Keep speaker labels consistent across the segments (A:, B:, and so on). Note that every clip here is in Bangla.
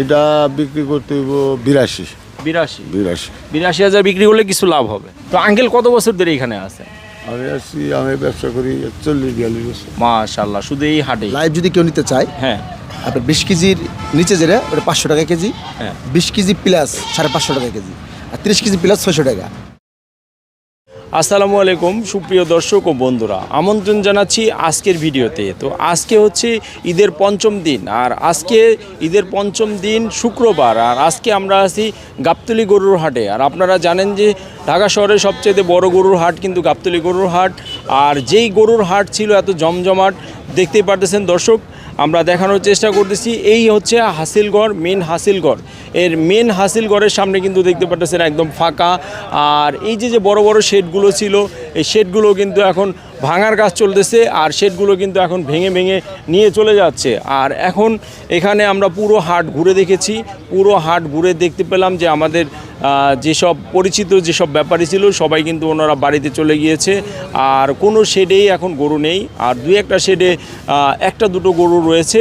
A: এটা বিক্রি করতে হইব বিরাশি।
B: বিরাশি?
A: বিরাশি।
B: বিরাশি হাজার বিক্রি করলে কিছু লাভ হবে। তো আঙ্কেল কত বছর ধরে এখানে আছে?
A: আমি আছি আমি ব্যবসা করি চল্লিশ বিয়াল্লিশ বছর।
B: মাশাল্লাহ শুধু এই হাটে?
C: লাইভ যদি কেউ নিতে চায়
B: হ্যাঁ।
C: আপনার বিশ কেজির নিচে যেটা ওটা পাঁচশো টাকা কেজি
B: হ্যাঁ।
C: বিশ কেজি প্লাস সাড়ে পাঁচশো টাকা কেজি আর তিরিশ কেজি প্লাস ছয়শো টাকা।
B: আসসালামু আলাইকুম, সুপ্রিয় দর্শক ও বন্ধুরা। আমন্ত্রণ জানাচ্ছি আজকের ভিডিওতে। তো আজকে হচ্ছে ঈদের পঞ্চম দিন, আর আজকে ঈদের পঞ্চম দিন শুক্রবার, আর আজকে আমরা আছি গাবতলি গরুর হাটে। আর আপনারা জানেন যে ঢাকা শহরের সবচেয়ে বড় গরুর হাট কিন্তু গাবতলি গরুর হাট। আর যেই গরুর হাট ছিল এত জমজমাট, দেখতেই পারতেছেন দর্শক আমরা দেখানোর চেষ্টা করতেছি, এই হচ্ছে হাসিলগড়, মেন হাসিলগড়। এর মেন হাসিলগড়ের সামনে কিন্তু দেখতে পাচ্ছেন একদম ফাঁকা। আর এই যে যে বড় বড় শেডগুলো ছিল, এই শেডগুলো কিন্তু এখন ভাঙার কাজ চলতেছে আর শেডগুলো কিন্তু এখন ভেঙে ভেঙে নিয়ে চলে যাচ্ছে। আর এখন এখানে আমরা পুরো হাট ঘুরে দেখেছি, পুরো হাট ঘুরে দেখতে পেলাম যে আমাদের যেসব পরিচিত যেসব ব্যাপারী ছিল সবাই কিন্তু ওনারা বাড়িতে চলে গিয়েছে। আর কোনো শেডেই এখন গরু নেই, আর দুই একটা শেডে একটা দুটো গরু রয়েছে।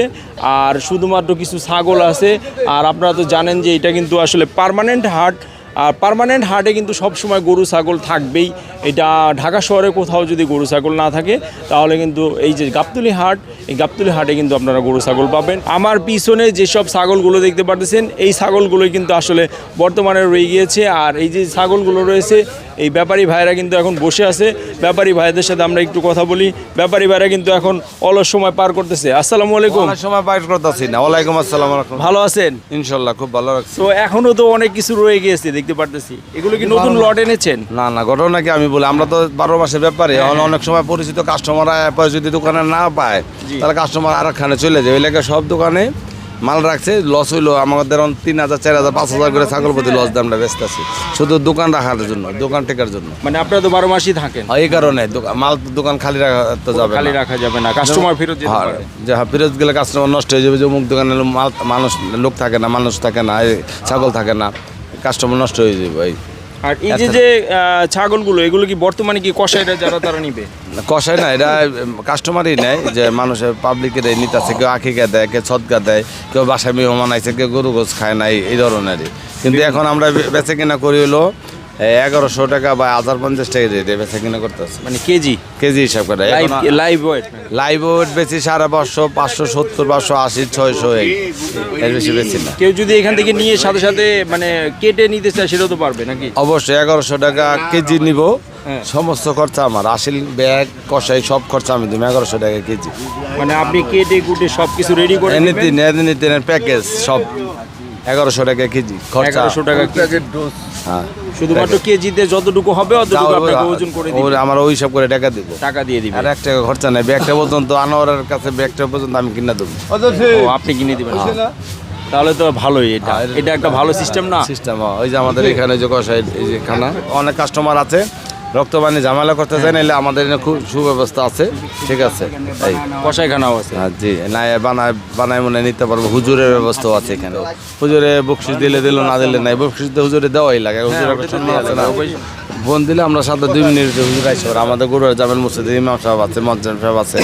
B: আর শুধুমাত্র কিছু ছাগল আছে। আর আপনারা তো জানেন যে এটা কিন্তু আসলে পার্মানেন্ট হাট। আর পারমানেন্ট হাটে কিন্তু সবসময় গরু, ছাগল থাকবেই। এটা ঢাকা শহরে কোথাও যদি গরু, ছাগল না থাকে, তাহলে কিন্তু এই যে গাবতুলি হাট, এই গাবতুলি হাটে কিন্তু আপনারা গরু, ছাগল পাবেন। আমার পিছনে যেসব ছাগলগুলো দেখতে পাচ্ছেন এই ছাগলগুলোই কিন্তু আসলে বর্তমানে রয়ে গিয়েছে। আর এই যে ছাগলগুলো রয়েছে এই ব্যাপারী ভাইরা কিন্তু এখন বসে আছে। ব্যাপারী ভাইদের সাথে আমরা একটু কথা বলি। ব্যাপারী ভাইরা কিন্তু এখন অলস সময় পার করতেছে। আসসালামু আলাইকুম।
D: সময় পার করতেছি না। ওয়ালাইকুম আসসালাম
B: ভালো আছেন?
D: ইনশাল্লাহ খুব ভালো রাখছি
B: তো এখনও তো অনেক কিছু রয়ে গিয়েছে দেখতে পারতেছি। এগুলো কি নতুন লট এনেছেন?
D: না না ঘটনা কি আমি বলি আমরা তো বারো মাসের ব্যাপারে অনেক সময় পরিচিত কাস্টমার যদি দোকানে না পায় তাহলে কাস্টমার আরেকখানে চলে যায়। ওই সব দোকানে মাল রাখছে লস হইল আমাদের তিন হাজার চার হাজার পাঁচ হাজার করে ছাগল প্রতি লস দামটা ব্যস্ত আছি। শুধু দোকান রাখার জন্য দোকান টেকার জন্য।
B: মানে আপনারা তো বারো মাসই থাকেন।
D: এই কারণে মাল দোকান খালি রাখা তো যাবে
B: খালি রাখা যাবে না কাস্টমার ফেরত
D: হ্যাঁ, যে হ্যাঁ, ফেরত গেলে কাস্টমার নষ্ট হয়ে যাবে যে মুখ দোকানে মাল মানুষ লোক থাকে না মানুষ থাকে না ছাগল থাকে না কাস্টমার নষ্ট হয়ে যাবে এই
B: আর এই যে যে ছাগলগুলো এগুলো কি বর্তমানে কি কষাইরা যারা তারা নিবে?
D: কষাই না এটা কাস্টমারই নেয় যে মানুষের পাবলিকের নিতেছে কেউ আখিকা দেয় কেউ ছদকা দেয় কেউ বাসায় মেহমান আইছে কেউ গরু গোছ খায় না এই- ধরনের ধরনেরই। কিন্তু এখন আমরা বেচে কিনা করি হলো এগারোশো টাকা বা হাজার পঞ্চাশ টাকা রেটে বেচে কিনা করতেছে
B: মানে কেজি?
D: কেজি হিসাব করে।
B: লাইভ ওয়েট
D: লাইভ ওয়েট বেশি সাড়ে পাঁচশো পাঁচশো সত্তর পাঁচশো আশি ছয়শো এর বেশি বেশি না।
B: কেউ যদি এখান থেকে নিয়ে সাথে সাথে মানে কেটে নিতে চায় সেটাও তো পারবে নাকি?
D: অবশ্যই এগারোশো টাকা কেজি নিব।
B: হ্যাঁ।
D: সমস্ত খরচা আমার। আসিল ব্যাগ কষাই সব খরচা আমি দিব। এগারোশো টাকা কেজি।
B: মানে আপনি কেটে কুটে সব কিছু রেডি করে
D: এনিতিন প্যাকেজ সব। এগারোশো টাকা কেজি খরচা।
B: এগারোশো টাকা কেজি।
D: হ্যাঁ।
B: শুধুমাত্র কেজিতে যতটুকু হবে অতটুকু আপনাকে ওজন করে
D: ওর- ওই সব করে টাকা দিব।
B: টাকা দিয়ে দিবে।
D: আর এক টাকা খরচা নেই। ব্যাগটা পর্যন্ত আনোয়ারের কাছে ব্যাগটা পর্যন্ত আমি কিনে দেবো।
B: আপনি কিনে দিবেন। তাহলে তো ভালোই এটা।
D: হ্যাঁ,
B: এটা একটা ভালো সিস্টেম না?
D: সিস্টেম ওই যে আমাদের এখানে যে কষাই এই যে খানা অনেক কাস্টমার আছে। রক্তবাণী ঝামেলা করতে চায় নাহলে আমাদের এখানে খুব সুব্যবস্থা আছে। ঠিক আছে। এই
B: কষাইখানাও আছে।
D: হ্যাঁ, জি না বানায় বানায় মনে নিতে পারব। হুজুরের ব্যবস্থাও আছে এখানে। হুজুরে বকশিস দিলে দিল না দিলে নাই। বকশিস তো হুজুরে দেওয়াই লাগে। হুজুরের একটা সম্মান আছে না। ফোন দিলে আমরা সাথে দুই মিনিট হুজুর আইসে ওরা আমাদের গরুর জামেল মুসিদ ইমাম সাহেব আছে মজ্জাম সাহেব আছে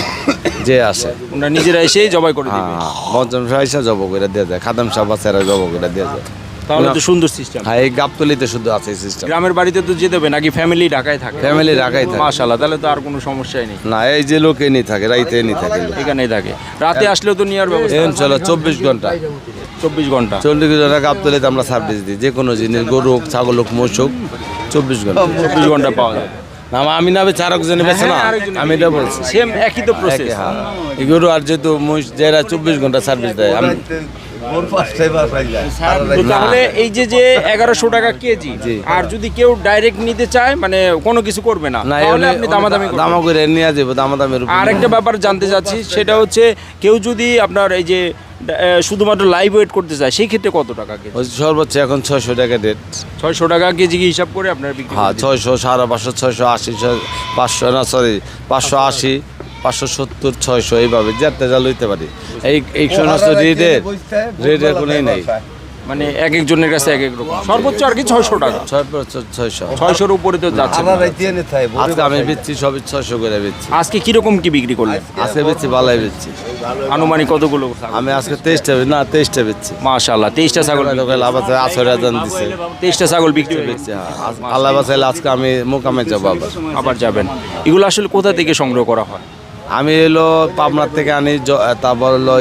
D: যে আসে।
B: ওনারা নিজেরা এসেই জবাই করে
D: হ্যাঁ
B: দিবে
D: মজ্জাম সাহেব এসে জব করে দিয়ে যায়। খাদাম সাহেব আছে এরা জব করে দিয়ে যায়।
B: তাহলে তো সুন্দর সিস্টেম
D: হ্যাঁ এই গাবতলিতে শুধু আছে এই সিস্টেম
B: গ্রামের বাড়িতে তো যেতে হবে নাকি ফ্যামিলি ঢাকায় থাকে?
D: ফ্যামিলি ঢাকায় থাকে।
B: মাশাল্লাহ তাহলে তো আর কোনো সমস্যাই নেই।
D: না এই যে লোক এনি থাকে রাইতে এনি থাকে।
B: এখানেই থাকে। রাতে আসলেও তো নেওয়ার ব্যবস্থা
D: চলো চব্বিশ ঘণ্টা।
B: চব্বিশ ঘণ্টা।
D: চল্লিশ ঘণ্টা গাবতলিতে আমরা সার্ভিস দিই যে কোনো জিনিস গরু হোক ছাগল হোক মোষ হোক চব্বিশ ঘণ্টা।
B: চব্বিশ ঘণ্টা পাওয়া যায়।
D: না আমি না চার জনে বেছে না
B: হ্যাঁ,
D: আমি এটা বলছি
B: সেম একই তো প্রসেস
D: একে, হ্যাঁ। আর যেহেতু মহিষ যারা চব্বিশ ঘণ্টা সার্ভিস দেয় আমি
B: তাহলে এই যে যে এগারোশো টাকা কেজি। আর যদি কেউ ডাইরেক্ট নিতে চায় মানে কোনো কিছু করবে না
D: না
B: তাহলে আপনি দামাদামি।
D: দামা করে নিয়ে যাব দামা দামের
B: আর একটা ব্যাপার জানতে চাচ্ছি সেটা হচ্ছে কেউ যদি আপনার এই যে শুধুমাত্র লাইভ ওয়েট করতে চায় সেই ক্ষেত্রে কত টাকা কেজি?
D: সর্বোচ্চ এখন ছয়শো টাকা রেট
B: ছয়শো টাকা কেজি কি হিসাব করে আপনার
D: হ্যাঁ ছয়শো সাড়ে পাঁচশো ছয়শো আশি পাঁচশো না সরি পাঁচশো আশি। পাঁচশো সত্তর ছয়শো এইভাবে যাতে যা লইতে পারি। এই এই সমস্ত রেটের রেটের কোনোই নেই।
B: মানে এক একজনের কাছে এক এক রকম। সর্বোচ্চ আর কি ছয়শো টাকা?
D: ছয় ছয়শো।
B: ছয়শোর উপরে তো যাচ্ছে।
D: আজকে আমি বেচছি সবই ছয়শো করে বেচছি।
B: আজকে কীরকম কি বিক্রি করলেন?
D: আজকে বেচছি বালাই বেচছি।
B: আনুমানিক কতগুলো
D: আমি আজকে তেইশটা না তেইশটা বেচছি।
B: মাশাল্লাহ তেইশটা ছাগল
D: আছে আছর হাজার দিচ্ছে
B: তেইশটা ছাগল বিক্রি হয়ে
D: বেচছি হ্যাঁ। আল্লাহ বাসাইলে আজকে আমি মোকামে যাব আবার।
B: আবার যাবেন। এগুলো আসলে কোথা থেকে সংগ্রহ করা হয়?
D: আমি এলো পাবনার থেকে আনি তারপর হলো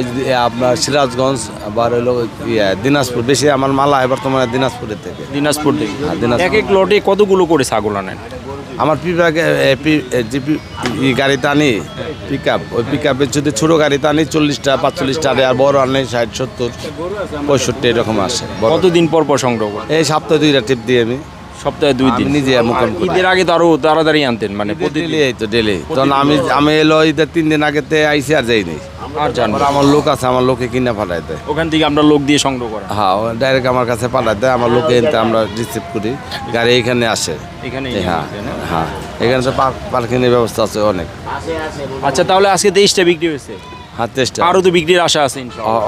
D: আপনার সিরাজগঞ্জ আবার হলো ইয়ে দিনাজপুর। বেশি আমার মালা এবার তোমার দিনাজপুরের থেকে।
B: দিনাজপুর থেকে?
D: হ্যাঁ,
B: এক এক লটে কতগুলো করে ছাগল আনেন?
D: আমার পিপাকে গাড়িতে আনি পিক আপ ওই পিক আপের যদি ছোটো গাড়িতে আনি চল্লিশটা পাঁচচল্লিশটা আর বড় আনি ষাট সত্তর পঁয়ষট্টি এরকম আসে।
B: কতদিন পর পর সংগ্রহ
D: এই সপ্তাহে দুইটা টিপ দিই আমি।
B: সপ্তাহে দুই দিন।
D: নিজে
B: ঈদের আগে তো আরও তাড়াতাড়ি আনতেন মানে
D: ডেলি এই তো ডেলি। তখন আমি আমি এলো ঈদের তিন দিন আগেতে আইসি আর
B: আর জানব
D: আমার লোক আছে আমার লোকে কিনে পাঠাই দেয়।
B: ওখান থেকে আমরা লোক দিয়ে সংগ্রহ
D: হ্যাঁ ডাইরেক্ট আমার কাছে পাঠাই দেয় আমার লোকে এনতে আমরা রিসিভ করি। গাড়ি এখানে আসে।
B: এখানে
D: হ্যাঁ হ্যাঁ। এখানে তো পার্কিংয়ের ব্যবস্থা আছে অনেক।
B: আচ্ছা তাহলে আজকে তেইশটা বিক্রি হয়েছে?
D: হ্যাঁ
B: তো বিক্রির আশা আছে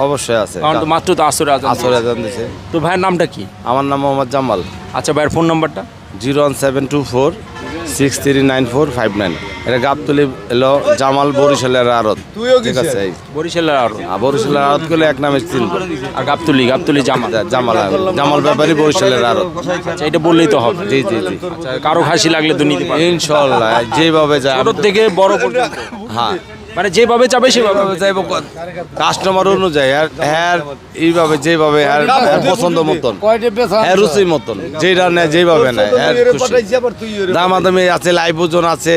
D: অবশ্যই আছে।
B: কারণ তো মাত্র তো আসরে আজান
D: আসর আজান দিছে
B: তো ভাইয়ের নামটা কি?
D: আমার নাম মোহাম্মদ জামাল।
B: আচ্ছা ভাইয়ের ফোন নাম্বারটা?
D: Zero one seven two four six three nine four five nine. এটা গাবতলি এলো জামাল বরিশালের আড়ত। ঠিক আছে
B: বরিশালের আরও
D: আর বরিশালের আড়ত করলে এক নামে চিনব।
B: আর গাবতলি গাবতলি জামা
D: জামাল জামাল ব্যাপারী বরিশালের আড়ত।
B: আচ্ছা এটা বললেই তো হবে।
D: জি জি জি।
B: আচ্ছা কারও খাসি লাগলে তো নিতে
D: ইনশাল্লাহ যেভাবে যায়।
B: থেকে বড়
D: হ্যাঁ।
B: মানে যেভাবে চাবে সেভাবে
D: যাইব কাস্টমার অনুযায়ী আর হ্যাঁ এইভাবে যেভাবে আর পছন্দ মতন। হ্যাঁ? রুচি মতন। যেটা নেয় যেভাবে নেয় খুশি। দামাদামি আছে লাইভ ওজন আছে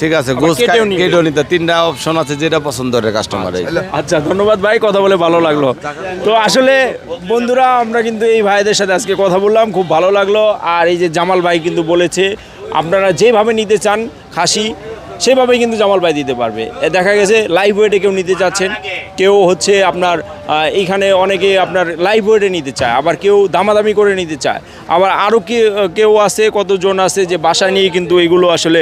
D: ঠিক আছে গোস
B: কেটেও
D: নিতে। তিনটা অপশন আছে যেটা পছন্দ করে কাস্টমার
B: আচ্ছা ধন্যবাদ ভাই কথা বলে ভালো লাগল। তো আসলে বন্ধুরা আমরা কিন্তু এই ভাইদের সাথে আজকে কথা বললাম খুব ভালো লাগল। আর এই যে জামাল ভাই কিন্তু বলেছে আপনারা যেভাবে নিতে চান খাসি সেভাবেই কিন্তু জামাল ভাই দিতে পারবে। দেখা গেছে লাইভ ওয়েটে কেউ নিতে চাচ্ছেন। কেউ হচ্ছে আপনার এইখানে অনেকে আপনার লাইভ ওয়েটে নিতে চায়, আবার কেউ দামাদামি করে নিতে চায়। আবার আরও কেউ আছে, কতজন আছে যে বাসায় নিয়ে কিন্তু এগুলো আসলে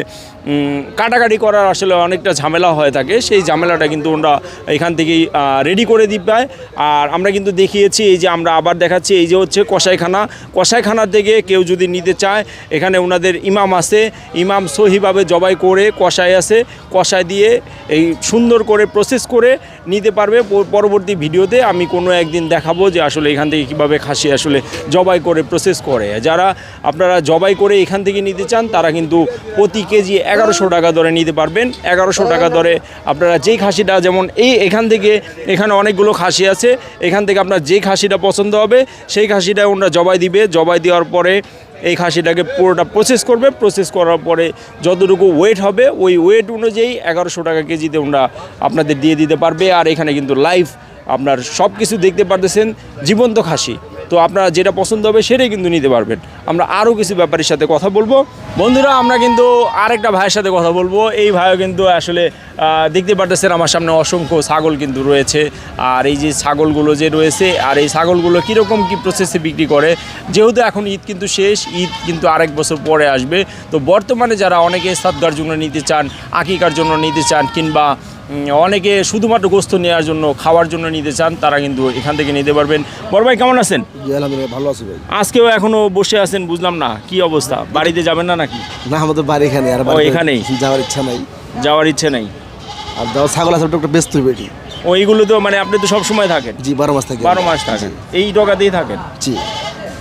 B: কাটাকাটি করার আসলে অনেকটা ঝামেলা হয়ে থাকে। সেই ঝামেলাটা কিন্তু ওরা এখান থেকেই রেডি করে দিতে পায়। আর আমরা কিন্তু দেখিয়েছি, এই যে আমরা আবার দেখাচ্ছি, এই যে হচ্ছে কষাইখানা কষাইখানা থেকে কেউ যদি নিতে চায়, এখানে ওনাদের ইমাম আছে। ইমাম সহিভাবে জবাই করে কষাই আছে। কষাই দিয়ে এই সুন্দর করে প্রসেস করে নিতে পারবে। পরবর্তী ভিডিওতে আমি কোনো একদিন দেখাবো যে আসলে এখান থেকে কীভাবে খাসি আসলে জবাই করে প্রসেস করে। যারা আপনারা জবাই করে এখান থেকে নিতে চান, তারা কিন্তু প্রতি কেজি এগারোশো টাকা দরে নিতে পারবেন। এগারোশো টাকা দরে আপনারা যেই খাসিটা, যেমন এই এখান থেকে, এখানে অনেকগুলো খাসি আছে। এখান থেকে আপনার যেই খাসিটা পছন্দ হবে, সেই খাসিটা ওনারা জবাই দিবে। জবাই দেওয়ার পরে এই খাসিটাকে পুরোটা প্রসেস করবে। প্রসেস করার পরে যতটুকু ওয়েট হবে, ওই ওয়েট অনুযায়ী এগারোশো টাকা কেজিতে আমরা আপনাদের দিয়ে দিতে পারবে। আর এখানে কিন্তু লাইভ আপনার সব কিছু দেখতে পারতেছেন জীবন্ত খাসি। তো আপনারা যেটা পছন্দ হবে সেটাই কিন্তু নিতে পারবেন। আমরা আরও কিছু ব্যাপারের সাথে কথা বলব। বন্ধুরা, আমরা কিন্তু আরেকটা ভাইয়ের সাথে কথা বলব। এই ভাইও কিন্তু আসলে দেখতে পারতেছেন আমার সামনে অসংখ্য ছাগল কিন্তু রয়েছে। আর এই যে ছাগলগুলো যে রয়েছে, আর এই ছাগলগুলো কীরকম কী প্রসেসে বিক্রি করে, যেহেতু এখন ঈদ কিন্তু শেষ, ঈদ কিন্তু আরেক বছর পরে আসবে। তো বর্তমানে যারা অনেকে সাদগার জন্য নিতে চান, আকিকার জন্য নিতে চান, কিংবা অনেকে শুধুমাত্র গোস্ত নেওয়ার জন্য খাওয়ার জন্য নিতে চান তারা কিন্তু এখান থেকে নিতে পারবেন। বড় ভাই কেমন আছেন?
C: ভালো আছি ভাই।
B: আজকেও এখনও বসে আছেন বুঝলাম না কি অবস্থা? বাড়িতে যাবেন না নাকি?
C: না আমাদের বাড়ি এখানে আর
B: এখানেই?
C: যাওয়ার ইচ্ছা নাই।
B: যাওয়ার ইচ্ছে নাই?
C: আর দাও ছাগল আছে একটু ব্যস্ত এটি।
B: ও এইগুলো তো মানে আপনি তো সবসময় থাকেন?
C: জি বারো মাস থাকে
B: বারো মাস থাকেন। এই টাকাতেই থাকেন?
C: জি।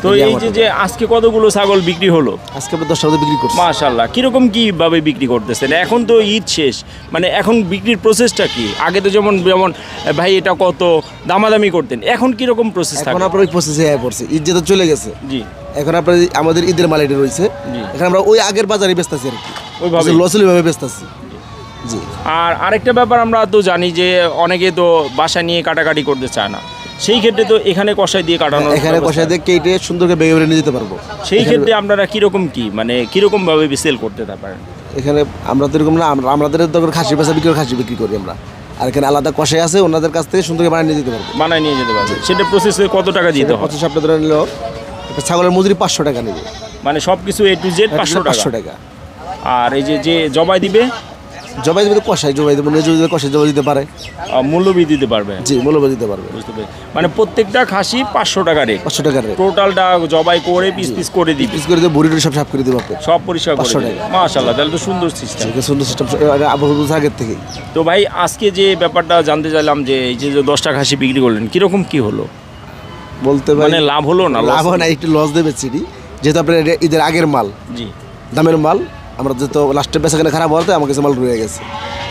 B: তো
C: এই
B: যে যে আজকে কতগুলো ছাগল বিক্রি হলো?
C: আজকে আমরা দশটা বিক্রি করছি।
B: মাশাল্লাহ কীরকম কীভাবে বিক্রি করতেছেন? এখন তো ঈদ শেষ মানে এখন বিক্রির প্রসেসটা কি? আগে তো যেমন যেমন ভাই এটা কত দামাদামি করতেন এখন কীরকম প্রসেস
C: এখন আপনার ওই প্রসেসে আয় পড়ছে ঈদ যে তো চলে গেছে।
B: জি।
C: এখন আপনার আমাদের ঈদের মাল এটা রয়েছে।
B: জি।
C: এখন আমরা ওই আগের বাজারে বেচতেছি আর কি।
B: ওইভাবে
C: লসলি ভাবে বেচতেছি জি।
B: আর আরেকটা ব্যাপার আমরা তো জানি যে অনেকে তো বাসা নিয়ে কাটাকাটি করতে চায় না। সেই ক্ষেত্রে তো এখানে কষাই দিয়ে কাটানো
C: এখানে কষাই দিয়ে কেটে সুন্দর করে বেগে বেগে নিয়ে যেতে পারব।
B: সেই ক্ষেত্রে আপনারা কীরকম কি? মানে কীরকম ভাবে সেল করতে পারেন?
C: এখানে আমরা তো এরকম না আমরা আমাদের দোকান খাসি পেশা বিক্রি করে খাসি বিক্রি করি আমরা। আর এখানে আলাদা কষাই আছে ওনাদের কাছ থেকে সুন্দর করে বানিয়ে নিয়ে যেতে পারব।
B: বানায় নিয়ে যেতে পারবে সেটা প্রসেসে কত টাকা দিতে হবে
C: পঁচিশ সপ্তাহ ধরে নিল একটা ছাগলের মজুরি পাঁচশো টাকা নেবে।
B: মানে সব কিছু এ টু জেড পাঁচশো
C: পাঁচশো
B: টাকা।
C: টাকা।
B: আর এই যে যে জবাই দিবে
C: জবাই দেবে তো কষাই জবাই দেবে নিজে যদি কষাই জবাই দিতে পারে।
B: মূল্যবি দিতে পারবে।
C: জি মূল্যবাদ দিতে পারবে।
B: বুঝতে পেরেছি। মানে প্রত্যেকটা খাসি পাঁচশো টাকা রেট
C: পাঁচশো টাকার রেট
B: টোটালটা জবাই করে পিস পিস করে দিই
C: পিস করে দিয়ে বড়ি সব সাফ করে দেবো আপনি।
B: সব পরিষ্কার করে
C: 500 টাকা।
B: মাশাআল্লাহ তাহলে তো সুন্দর সিস্টেম
C: সুন্দর সিস্টেম আবহাওয়া আগের থেকে
B: তো ভাই আজকে যে ব্যাপারটা জানতে চাইলাম যে এই যে যে দশটা খাসি বিক্রি করলেন কীরকম কী হলো?
C: বলতে
B: মানে লাভ হলো না?
C: লাভ হয় না একটু লস দেবে চিনি যেহেতু আপনার ঈদের আগের মাল।
B: জি।
C: দামের মাল। আমরা যেহেতু লাস্টের বেচা কেনা খারাপ হওয়াতে আমার কাছে মাল রয়ে গেছে।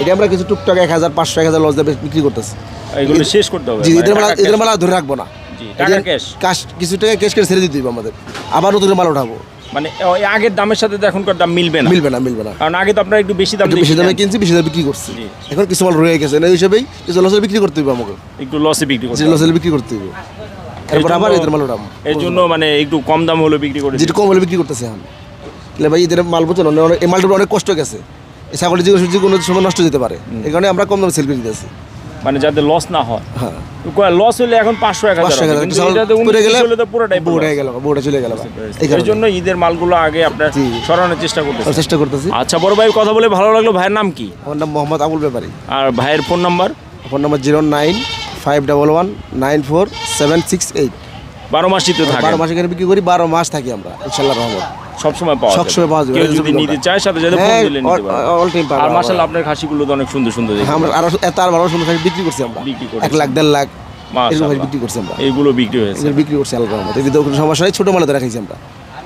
C: এটা আমরা কিছু টুকটাক এক হাজার পাঁচশো এক হাজার লস দেবে বিক্রি করতেছি।
B: এগুলো শেষ করতে হবে
C: জি
B: মানে
C: মাল ঈদের
B: cash।
C: মাল ধরে রাখব না। কিছু টাকা ক্যাশ করে ছেড়ে দিতে হবে আমাদের। আবার নতুন মাল উঠাবো
B: মানে আগের দামের সাথে তো এখনকার দাম মিলবে না।
C: মিলবে না মিলবে না।
B: কারণ আগে তো আপনারা একটু বেশি দাম
C: বেশি দামে। কিনছি বেশি দামে বিক্রি করছি। এখন কিছু মাল রয়ে গেছে না এই হিসেবেই কিছু লসে বিক্রি করতে হবে আমাকে।
B: একটু লসে বিক্রি করতে
C: লসে বিক্রি করতে হবে। এরপর আবার ঈদের মাল উঠাবো
B: এর জন্য মানে একটু কম দাম হলো বিক্রি করে
C: যেটা কম হলে বিক্রি করতেছে এখন। তাহলে ভাই ঈদের মাল বুঝছেন এই মালটার অনেক কষ্ট গেছে। এই ছাগলের যে কোনো সময় নষ্ট যেতে পারে। এই কারণে আমরা কম দামে সেল করে দিতেছি।
B: মানে যাতে লস না হয়।
C: হ্যাঁ।
B: লস হলে এখন পাঁচশো এক হাজার জন্য ঈদের মালগুলো আগে আপনার সরানোর চেষ্টা করতেছে।
C: আমরা চেষ্টা করতেছি।
B: আচ্ছা বড় ভাই কথা বলে ভালো লাগল। ভাইয়ের নাম কি?
C: আমার নাম মোহাম্মদ আবুল ব্যাপারী।
B: আর ভাইয়ের phone number?
C: Phone number zero nine five double one nine four seven six eight.
B: বারো মাসই তো থাকে
C: বারো মাস এখানে বিক্রি করি বারো মাস থাকি আমরা ইনশাল্লাহ রহমত।
B: সবসময় পাওয়া
C: সবসময় পাওয়া যাবে।
B: কেউ যদি নিতে। চায় সাথে সাথে ফোন
C: হ্যাঁ,
B: দিলে নিতে পারবে। আর মাশাআল্লাহ আপনার খাসিগুলো তো অনেক সুন্দর সুন্দর।
C: আমরা আরও এত আর বারো সুন্দর খাসি বিক্রি করছি আমরা।
B: বিক্রি করেছি।
C: এক লাখ দেড় লাখ
B: মাশাআল্লাহ।
C: বিক্রি করছি আমরা।
B: এইগুলো বিক্রি হয়েছে।
C: এগুলো বিক্রি করছি কোনো সমস্যা নেই ছোটো মালে তো রাখাইছি আমরা।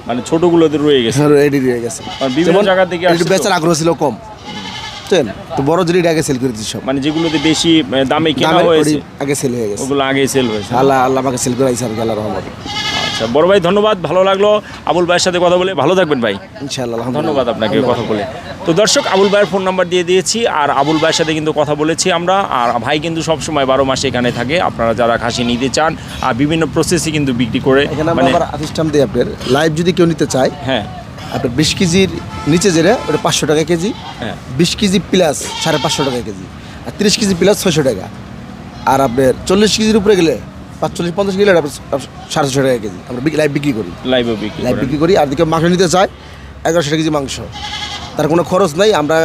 B: মানে ছোটগুলোতে রয়ে গেছে।
C: রেডি হয়ে গেছে।
B: আর বিভিন্ন জায়গা থেকে
C: একটু বেচার আগ্রহ ছিল কম। বুঝছেন? তো বড় আগে সেল করে দিচ্ছি
B: মানে যেগুলোতে বেশি দামে কেনা হয়েছে
C: আগে সেল হয়ে গেছে।
B: ওগুলো সেল হয়েছে।
C: আল্লাহ আল্লাহ আমাকে সেল করে আইসি আর কি, আল্লাহ রহমত।
B: আচ্ছা বড় ভাই ধন্যবাদ ভালো লাগল। আবুল ভাইয়ের সাথে কথা বলে ভালো থাকবেন ভাই।
C: ইনশাআল্লাহ
B: ধন্যবাদ আপনাকে কথা বলে। তো দর্শক আবুল ভাইয়ের ফোন নাম্বার দিয়ে দিয়েছি আর আবুল ভাইয়ের সাথে কিন্তু কথা বলেছি আমরা। আর ভাই কিন্তু সবসময় বারো মাসে এখানে থাকে আপনারা যারা খাসি নিতে চান আর বিভিন্ন প্রসেসে কিন্তু বিক্রি করে
C: এখানে আমরা
B: মানে
C: আবার সিস্টেম দিই আপনার লাইভ যদি কেউ নিতে চায়
B: হ্যাঁ।
C: আপনার বিশ কেজির নিচে যেটা ওটা পাঁচশো টাকা কেজি।
B: হ্যাঁ।
C: বিশ কেজি প্লাস সাড়ে পাঁচশো টাকা কেজি। আর তিরিশ কেজি প্লাস ছয়শো টাকা। আর আপনার চল্লিশ কেজির উপরে গেলে পাঁচচল্লিশ পঞ্চাশ আপনার সাড়ে ছশো টাকা কেজি। আমরা লাইভ বিক্রি করি।
B: লাইভও বিক্রি
C: লাইভ বিক্রি করি। আর দিকে মাংস নিতে চায় এগারোশো টাকা কেজি মাংস। তার কোনো খরচ নাই। আমরা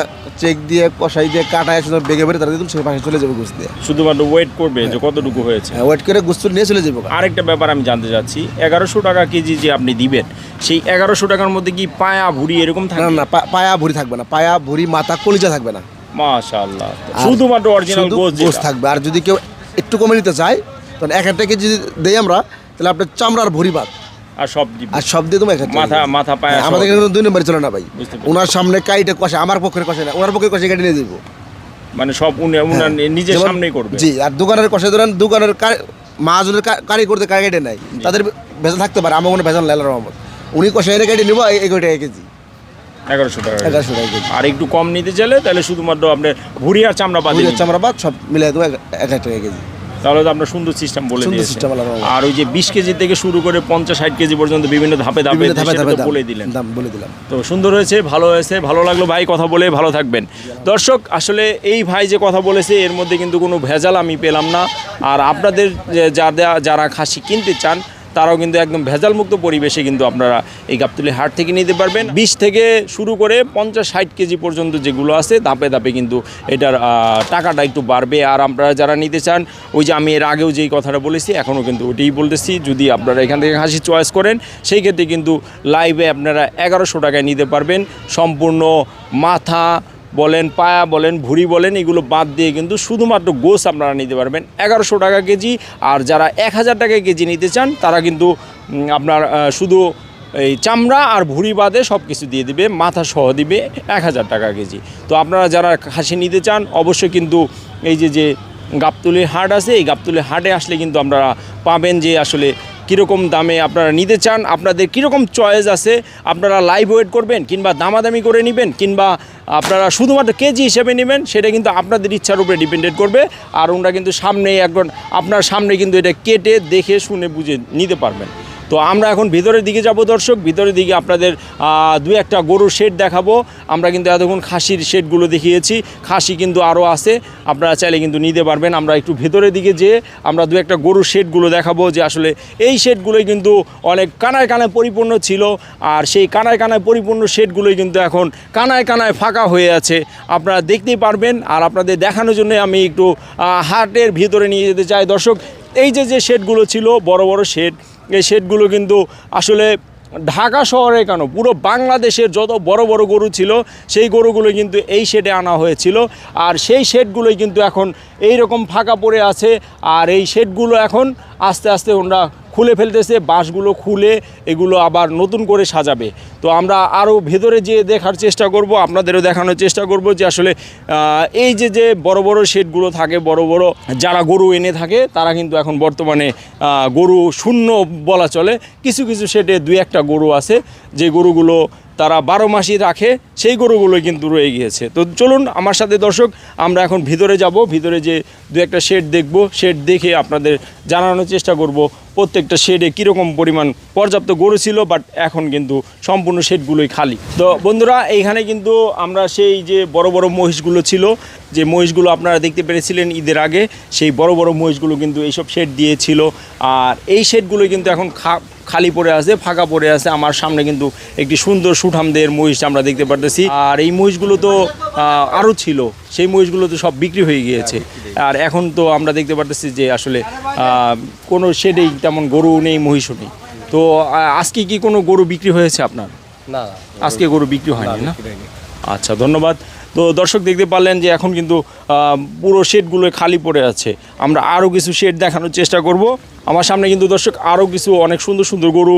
C: চেক দিয়ে কষাই দিয়ে কাটায় সুন্দর বেগে বেড়ে তারা দিন সে পাশে চলে যাবে গুছ দিয়ে।
B: শুধুমাত্র ওয়েট করবে যে কতটুকু হয়েছে।
C: হ্যাঁ ওয়েট করে গুছ নিয়ে চলে যাব।
B: আরেকটা ব্যাপার আমি জানতে চাচ্ছি। এগারোশো টাকা কেজি যে আপনি দিবেন সেই এগারোশো টাকার মধ্যে কি পায়া ভুড়ি এরকম থাকবে
C: না পায়া ভুড়ি থাকবে না। পায়া ভুড়ি মাথা কলিজা থাকবে না।
B: মাশাআল্লাহ। শুধুমাত্র অরিজিনাল
C: শুধু
B: গোস
C: গোস থাকবে। আর যদি কেউ একটু কমে নিতে চায় তখন এক একটা কেজি যদি দেই আমরা তাহলে আপনার চামড়ার ভুড়ি বাদ
B: আর সব।
C: আর সব দিয়ে তুমি
B: মাথা মাথা পায়া
C: হ্যাঁ। আমাদের এখানে দুই নম্বরে চলে না ভাই। ওনার সামনে কাইটে কষে আমার পক্ষের কষে না ওনার পক্ষে কষে কেটে নিয়ে দিব
B: মানে সব উনি উনার নিজের সামনেই করবে।
C: জি আর দোকানের কষে ধরেন দোকানের মাহাজনের কারি করতে কারি কেটে নাই তাদের ভেজা থাকতে পারে আমার মনে ভেজাল লাল রহমত। উনি কষে এনে কেটে নিবো এই টাকা কেজি।
B: এগারোশো টাকা
C: এগারোশো টাকা কেজি।
B: আর একটু কম নিতে চাইলে তাহলে শুধুমাত্র আপনার ভুড়ি আর চামড়া
C: ভুজের চামড়া বাদ সব মিলাই দেবো এক এক টাকা কেজি।
B: তাহলে তো আমরা সুন্দর সিস্টেম বলে দিয়েছে। আর ওই যে বিশ কেজি থেকে শুরু করে পঞ্চাশ ষাট কেজি পর্যন্ত বিভিন্ন ধাপে ধাপে বলে দিলেন।
C: দাম বলে দিলাম।
B: তো সুন্দর হয়েছে ভালো হয়েছে ভালো লাগল ভাই কথা বলে ভালো থাকবেন। দর্শক আসলে এই ভাই যে কথা বলেছে এর মধ্যে কিন্তু কোনো ভেজাল আমি পেলাম না। আর আপনাদের যা যারা যারা খাসি কিনতে চান তারাও কিন্তু একদম ভেজালমুক্ত পরিবেশে কিন্তু আপনারা এই গাবতলি হাট থেকে নিতে পারবেন। বিশ থেকে শুরু করে পঞ্চাশ ষাট কেজি পর্যন্ত যেগুলো আছে, ধাপে ধাপে কিন্তু এটার টাকাটা একটু বাড়বে। আর আপনারা যারা নিতে চান, ওই যে আমি এর আগেও যেই কথাটা বলেছি, এখনও কিন্তু ওইটাই বলতেছি। যদি আপনারা এখান থেকে হাসি চয়েস করেন, সেই ক্ষেত্রে কিন্তু লাইভে আপনারা এগারোশো টাকায় নিতে পারবেন। সম্পূর্ণ মাথা বলেন পায়া বলেন, ভুঁড়ি বলেন, এগুলো বাদ দিয়ে কিন্তু শুধুমাত্র গোস আপনারা নিতে পারবেন। এগারোশো টাকা কেজি, আর যারা এক হাজার টাকায় কেজি নিতে চান, তারা কিন্তু আপনার শুধু এই চামড়া আর ভুঁড়ি বাদে সব কিছু দিয়ে দিবে, মাথা সহ দিবে এক হাজার টাকা কেজি। তো আপনারা যারা খাসি নিতে চান, অবশ্যই কিন্তু এই যে যে গাবতলির হাট আছে, এই গাবতলির হাটে আসলে কিন্তু আপনারা পাবেন যে আসলে কীরকম দামে আপনারা নিতে চান, আপনাদের কীরকম চয়েস আছে, আপনারা লাইভ ওয়েট করবেন কিংবা দামাদামি করে নেবেন কিংবা আপনারা শুধুমাত্র কেজি হিসেবে নেবেন, সেটা কিন্তু আপনাদের ইচ্ছার উপরে ডিপেন্ডেড করবে। আর ওনারা কিন্তু সামনেই একজন, আপনার সামনে কিন্তু এটা কেটে দেখে শুনে বুঝে নিতে পারবেন। তো আমরা এখন ভিতরের দিকে যাব দর্শক, ভিতরের দিকে আপনাদের দু একটা গরুর শেড দেখাবো। আমরা কিন্তু এতক্ষণ খাসির শেডগুলো দেখিয়েছি, খাসি কিন্তু আরও আছে, আপনারা চাইলে কিন্তু নিতে পারবেন। আমরা একটু ভেতরের দিকে যেয়ে আমরা দু একটা গরুর শেডগুলো দেখাবো যে আসলে এই শেডগুলোই কিন্তু অনেক কানায় কানায় পরিপূর্ণ ছিল আর সেই কানায় কানায় পরিপূর্ণ শেডগুলোই কিন্তু এখন কানায় কানায় ফাঁকা হয়ে আছে। আপনারা দেখতেই পারবেন আর আপনাদের দেখানোর জন্য আমি একটু হাটের ভিতরে নিয়ে যেতে চাই। দর্শক, এই যে যে শেডগুলো ছিল, বড় বড় শেড এই শেডগুলো কিন্তু আসলে ঢাকা শহরে কেন? পুরো বাংলাদেশের যত বড় বড় গরু ছিল, সেই গরুগুলো কিন্তু এই শেডে আনা হয়েছিল। আর সেই শেডগুলোই কিন্তু এখন এই রকম ফাঁকা পড়ে আছে। আর এই শেডগুলো এখন আস্তে আস্তে ওরা খুলে ফেলতেছে, বাঁশগুলো খুলে এগুলো আবার নতুন করে সাজাবে। তো আমরা আরও ভেতরে যেয়ে দেখার চেষ্টা করব, আপনাদেরও দেখানোর চেষ্টা করব যে আসলে এই যে যে বড় বড় শেডগুলো থাকে, বড় বড় যারা গরু এনে থাকে, তারা কিন্তু এখন বর্তমানে গরু শূন্য বলা চলে। কিছু কিছু শেডে দুই একটা গরু আছে, যে গরুগুলো তারা বারো মাসই রাখে, সেই গরুগুলোই কিন্তু রয়ে গিয়েছে। তো চলুন আমার সাথে দর্শক, আমরা এখন ভিতরে যাব, ভিতরে যে দু একটা শেড দেখব, শেড দেখে আপনাদের জানানোর চেষ্টা করব, প্রত্যেকটা শেডে কীরকম পরিমাণ পর্যাপ্ত গরু ছিল বাট এখন কিন্তু সম্পূর্ণ শেডগুলোই খালি। তো বন্ধুরা, এইখানে কিন্তু আমরা সেই যে বড় বড় মহিষগুলো ছিল যে মহিষগুলো আপনারা দেখতে পেরেছিলেন ঈদের আগে সেই বড় বড় মহিষগুলো কিন্তু এইসব শেড দিয়েছিল। আর এই শেডগুলো কিন্তু এখন খালি পড়ে আছে ফাঁকা পড়ে আছে। আমার সামনে কিন্তু একটি সুন্দর সুঠামদের মহিষ আমরা দেখতে পারতেছি। আর এই মহিষগুলো তো আরও ছিল। সেই মহিষগুলো তো সব বিক্রি হয়ে গিয়েছে। আর এখন তো আমরা দেখতে পারতেছি যে আসলে কোনো শেডেই তেমন গরু নেই মহিষও নেই। তো আজকে কি কোনো গরু বিক্রি হয়েছে আপনার?
E: না
B: আজকে গরু বিক্রি হয়নি না আচ্ছা ধন্যবাদ। তো দর্শক দেখতে পারলেন যে এখন কিন্তু পুরো শেডগুলো খালি পড়ে আছে। আমরা আরও কিছু শেড দেখানোর চেষ্টা করব। আমার সামনে কিন্তু দর্শক আরও কিছু অনেক সুন্দর সুন্দর গরু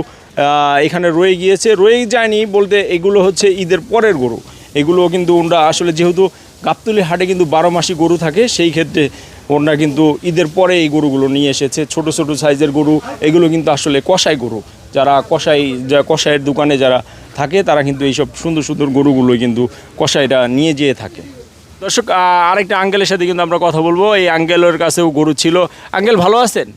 B: এখানে রয়ে গিয়েছে। রয়ে যায়নি বলতে এগুলো হচ্ছে ঈদের পরের গরু। এগুলো কিন্তু ওরা আসলে যেহেতু গাবতলি হাটে কিন্তু বারো মাসি গরু থাকে, সেই ক্ষেত্রে ওনারা কিন্তু ঈদের পরে এই গরুগুলো নিয়ে এসেছে। ছোট ছোট সাইজের গরু, এগুলো কিন্তু আসলে কষাই গরু। যারা কষাই যা কষাইয়ের দোকানে যারা থাকে তারা কিন্তু এইসব সুন্দর সুন্দর গরুগুলো কিন্তু কষাইটা নিয়ে যেয়ে থাকে। দর্শক আরেকটা আঙ্গেলের সাথে কিন্তু আমরা কথা বলব। এই আঙ্কেলের কাছেও গরু ছিল। আঙ্গেল ভালো আছেন?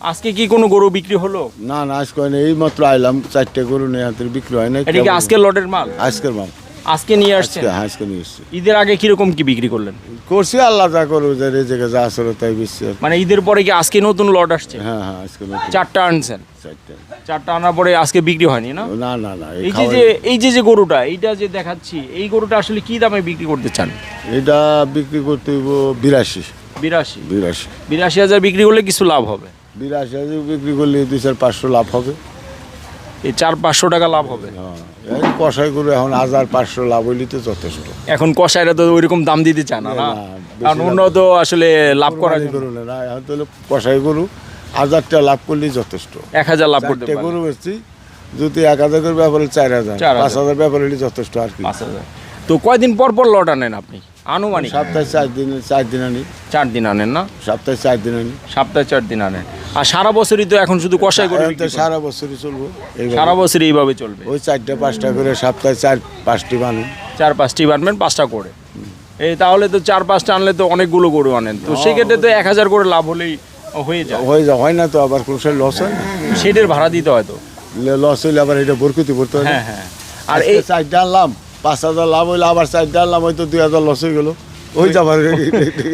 B: আজকে কি কোনো গরু বিক্রি হলো?
A: না না আজকে এই মাত্র আইলাম চারটে গরু নিয়ে হাতের বিক্রি হয় না
B: এটা কি আজকের লটের মাল?
A: আজকের মাল।
B: আজকে নিয়ে আসছেন?
A: আজকে নিয়ে এসছি
B: ঈদের আগে কীরকম কি বিক্রি করলেন?
A: করছি আল্লাহ যা করব যে রেজেকে যা আসলে তাই বেশি
B: মানে ঈদের পরে কি আজকে নতুন লট আসছে?
A: হ্যাঁ হ্যাঁ আজকে নতুন।
B: চারটা আনছেন।
A: চারটে।
B: চারটা আনার পরে আজকে বিক্রি হয়নি না?
A: না না না এই
B: যে যে এই যে যে গরুটা এইটা যে দেখাচ্ছি এই গরুটা আসলে কি দামে বিক্রি করতে চান?
A: এটা বিক্রি করতে হইব বিরাশি।
B: বিরাশি?
A: বিরাশি।
B: বিরাশি হাজার বিক্রি করলে কিছু লাভ হবে?
A: বিরাশি হাজার বিক্রি করলে দুই চার পাঁচশো লাভ হবে।
B: এই চার পাঁচশো টাকা লাভ হবে?
A: হ্যাঁ কষাই করে এখন হাজার পাঁচশো লাভ হইলে তো যথেষ্ট।
B: এখন কষাইরা তো ওইরকম দাম দিতে চায় না কারণ অন্য তো আসলে লাভ
A: করা গরু না এখন তো কষাই গরু হাজারটা লাভ করলেই যথেষ্ট।
B: এক হাজার লাভ করতে
A: গরু বেশি যদি এক হাজার করে ব্যাপারে চার হাজার। পাঁচ হাজার ব্যাপারে হলে যথেষ্ট আর কি।
B: পাঁচ হাজার। তো কয়দিন পর পর লট আনেন আপনি? আনুমানিক।
A: সপ্তাহে চার দিন চার দিন আনি।
B: চার দিন আনেন না?
A: সপ্তাহে চার দিন আনি।
B: সপ্তাহে চার দিন আনেন। আর সারা বছরই তো এখন শুধু কষাই করে করেন।
A: সারা বছরই চলবো।
B: সারা বছর এইভাবে চলবে।
A: ওই চারটে পাঁচটা করে সপ্তাহে চার পাঁচটি বানুন
B: চার পাঁচটি বানবেন পাঁচটা করে। এই তাহলে তো চার পাঁচটা আনলে তো অনেকগুলো গরু আনেন। তো সেক্ষেত্রে তো এক হাজার করে লাভ হলেই হয়ে যায়।
A: হয়ে যা হয় না তো আবার কোনো সময় লস হয়
B: শেডের ভাড়া দিতে হয় তো।
A: লস হইলে আবার এটা বরকুতি করতে হয়
B: হ্যাঁ হ্যাঁ। আর এই
A: চারটে আনলাম। পাঁচ হাজার লাভ হইলে আবার চারটে আনলাম হয়তো দুই হাজার লস হয়ে গেলো। ওই তো আবার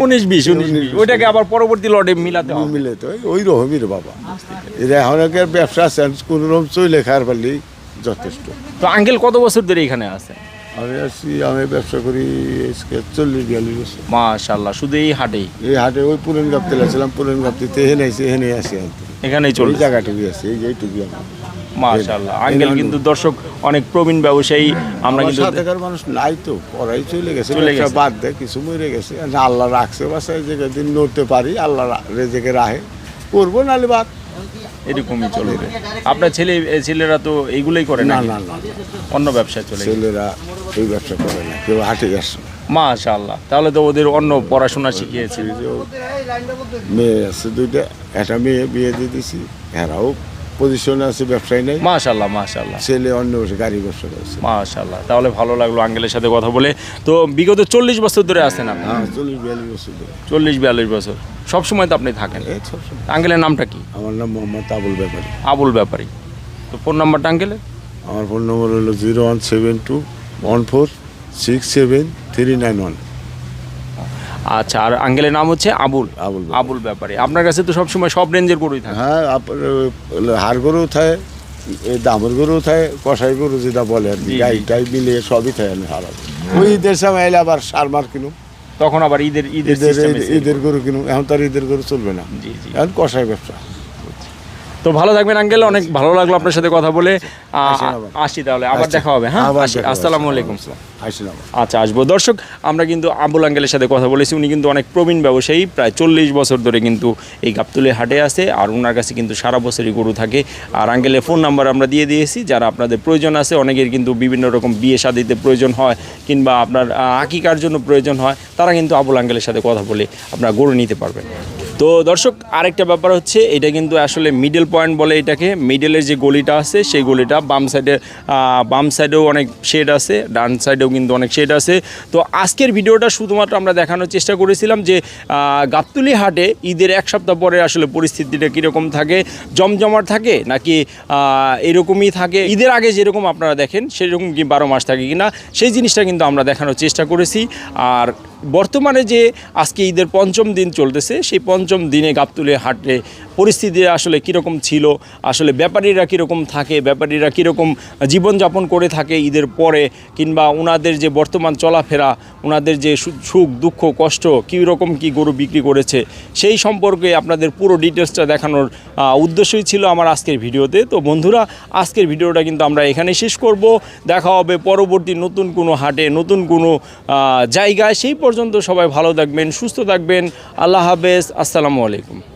B: উনিশ বিশ উনিশ বিশ। ওইটাকে আবার পরবর্তী লটে মিলাতে হবে।
A: মিলে তো ওই রকমই রে বাবা। এটা ব্যবসা সেন্স কোনো রকম চলে খাওয়ার পারলি যথেষ্ট।
B: তো আঙ্কেল কত বছর ধরে এখানে আছে?
A: আমি আসছি আমি ব্যবসা করি চল্লিশ বিয়াল্লিশ বছর।
B: মাশাল্লাহ শুধু এই হাটেই?
A: এই হাটে ওই পুরেন গাপ্তে ছিলাম পুরেন গাপ্তিতে এখানে আইসি এখানে আসি।
B: এখানেই চলছে
A: জায়গাটুকু আছে এই যে এইটুকু আমার।
B: মাশাল্লাহ আঙ্কেল কিন্তু দর্শক অনেক প্রবীণ ব্যবসায়ী আমরা কিন্তু
A: সাথেকার মানুষ নাই তো পড়াই চলে গেছে ব্যবসা। বাদ দেয় কিছু মরে গেছে। আল্লাহ রাখছে বাসায় যে দিন নড়তে পারি আল্লাহ রেজেকে রাহে করব নাহলে বাদ।
B: এরকমই চলবে। আপনার ছেলে ছেলেরা তো এইগুলোই করে
A: না
B: না
A: না।
B: অন্য ব্যবসায় চলে
A: ছেলেরা এই ব্যবসা করে না কেউ হাটে আসছে না।
B: মাশাল্লাহ তাহলে তো ওদের অন্য পড়াশোনা শিখিয়েছে।
A: মেয়ে আছে দুইটা একটা মেয়ে বিয়ে দিয়ে দিছি এরাও পজিশনে আছে ব্যবসায়ী নাই।
B: মাশাল্লাহ মাশাল্লাহ
A: ছেলে অন্য গাড়ি ব্যবসা করছে।
B: মাশাল্লাহ তাহলে ভালো লাগল আঙ্কেলের সাথে কথা বলে। তো বিগত চল্লিশ বছর ধরে আছেন আপনি?
A: হ্যাঁ চল্লিশ বিয়াল্লিশ বছর ধরে।
B: চল্লিশ বিয়াল্লিশ বছর। সবসময় তো আপনি থাকেন। আঙ্কেলের নামটা কি?
A: আমার নাম মোহাম্মদ আবুল ব্যাপারী।
B: আবুল ব্যাপারী। তো ফোন নাম্বারটা আঙ্কেলের?
A: আমার ফোন নম্বর হলো zero one seven two one four six seven three nine one.
B: আচ্ছা আর আঙ্গেলের নাম হচ্ছে আবুল।
A: আবুল
B: আবুল ব্যাপারে। আপনার কাছে তো সব সময় সব রেঞ্জের গরুই থাকে।
A: হ্যাঁ হাড় গরু থাকে দামর গরু থাকে কষাই গরু যেটা বলে আর কি গাই। টাই মিলিয়ে সবই থাকে আমি হারাবো ওই ঈদের সময় এলে আবার সার মার কিনু
B: তখন আবার ঈদের ঈদের
A: ঈদের গরু কিনো এখন তার ঈদের গরু চলবে না।
B: জি, জি।
A: এখন কষাই ব্যবসা।
B: তো ভালো থাকবেন আঙ্কেল। অনেক ভালো লাগল আপনার সাথে কথা বলে। আ- আসি তাহলে। আবার দেখা হবে হ্যাঁ। আসসালামু আলাইকুম আচ্ছা আসব। দর্শক আমরা কিন্তু আবুল আঙ্কেলের সাথে কথা বলেছি। উনি কিন্তু অনেক প্রবীণ ব্যবসায়ী প্রায় চল্লিশ বছর ধরে কিন্তু এই গাবতুলে হাটে আছে আর ওনার কাছে কিন্তু সারা বছরই গরু থাকে। আর আঙ্কেলের ফোন নাম্বার আমরা দিয়ে দিয়েছি। যারা আপনাদের প্রয়োজন আছে অনেকের কিন্তু বিভিন্ন রকম বিয়ে শাদিতে প্রয়োজন হয় কিংবা আপনার আকিকার জন্য প্রয়োজন হয় তারা কিন্তু আবুল আঙ্কেলের সাথে কথা বলে আপনারা গরু নিতে পারবেন। তো দর্শক, আরেকটা ব্যাপার হচ্ছে, এটা কিন্তু আসলে মিডল পয়েন্ট বলে এটাকে। মিডলের যে গলিটা আছে, সেই গলিটা বাম সাইডে বাম সাইডেও অনেক শেড আছে, ডান সাইডেও কিন্তু অনেক শেড আছে। তো আজকের ভিডিওটা শুধুমাত্র আমরা দেখানোর চেষ্টা করেছিলাম যে গাবতলী হাটে ঈদের এক সপ্তাহ পরে আসলে পরিস্থিতিটা কীরকম থাকে, জমজমাট থাকে, নাকি এরকমই থাকে? ঈদের আগে যেরকম আপনারা দেখেন, সেরকম কি বারো মাস থাকে কিনা, সেই জিনিসটা কিন্তু আমরা দেখানোর চেষ্টা করেছি। আর বর্তমানে যে আজকে ঈদের পঞ্চম দিন চলতেছে সেই পঞ্চম দিনে গাবতুলে হাটে পরিস্থিতি আসলে কীরকম ছিল, আসলে ব্যাপারীরা কীরকম থাকে, ব্যাপারীরা কীরকম জীবনযাপন করে থাকে ঈদের পরে, কিংবা ওনাদের যে বর্তমান চলাফেরা ওনাদের যে সুখ, দুঃখ, কষ্ট কী রকম কী গরু বিক্রি করেছে, সেই সম্পর্কে আপনাদের পুরো ডিটেলসটা দেখানোর উদ্দেশ্যই ছিল আমার আজকের ভিডিওতে। তো বন্ধুরা, আজকের ভিডিওটা কিন্তু আমরা এখানে শেষ করব। দেখা হবে পরবর্তী নতুন কোনো হাটে, নতুন কোনো জায়গায়। সেই পর্যন্ত সবাই ভালো থাকবেন, সুস্থ থাকবেন। আল্লাহ হাফেজ। আসসালামু আলাইকুম।